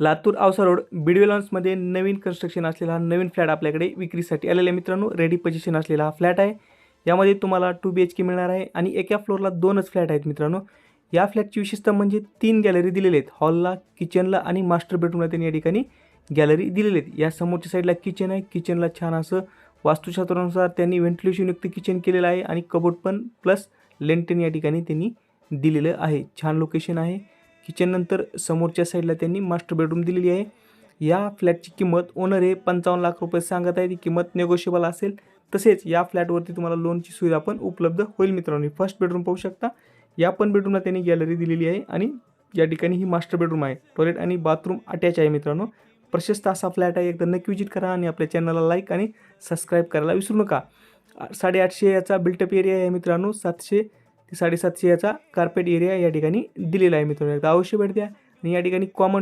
Latur Ausa road बिडवेलॉन्समध्ये नवीन construction असलेला हा नवीन फ्लॅट आपल्याकडे विक्रीसाठी आलेला आहे मित्रांनो रेडी पोझिशन असलेला हा फ्लॅट आहे. यामध्ये तुम्हाला टू बी एच के मिळणार आहे आणि एका फ्लोअरला दोनच फ्लॅट आहेत मित्रांनो. या फ्लॅटची विशेषता म्हणजे तीन गॅलरी दिलेले आहेत. हॉलला किचनला आणि मास्टर बेडरूमला त्यांनी या ठिकाणी गॅलरी दिलेली आहेत. या समोरच्या साईडला किचन आहे. किचनला छान असं वास्तुशास्त्रानुसार त्यांनी व्हेंटिलेशनयुक्त किचन केलेलं आहे आणि कबोर्ड पण प्लस लेंटेन या ठिकाणी त्यांनी दिलेलं आहे. छान लोकेशन आहे. किचननंतर समोरच्या साईडला त्यांनी मास्टर बेडरूम दिलेली आहे. या फ्लॅटची किंमत ओनर हे पंचावन्न लाख रुपये सांगत आहे. ती किंमत नेगोशिएबल असेल तसेच या फ्लॅटवरती तुम्हाला लोनची सुविधा पण उपलब्ध होईल मित्रांनो. फर्स्ट बेडरूम पाहू शकता. या पण बेडरूमला त्यांनी गॅलरी दिलेली आहे आणि या ठिकाणी ही मास्टर बेडरूम आहे. टॉयलेट आणि बाथरूम अटॅच आहे मित्रांनो. प्रशस्त असा फ्लॅट आहे. एकदा नक्की विजिट करा आणि आपल्या चॅनलला लाईक आणि सबस्क्राईब करायला विसरू नका. साडेआठशे याचा बिल्टअप एरिया आहे मित्रांनो. सातशे ते साडेसातशे याचा कार्पेट एरिया या ठिकाणी दिलेला आहे मित्रांनो. एकदा अवश्य भेट द्या. आणि या ठिकाणी कॉमन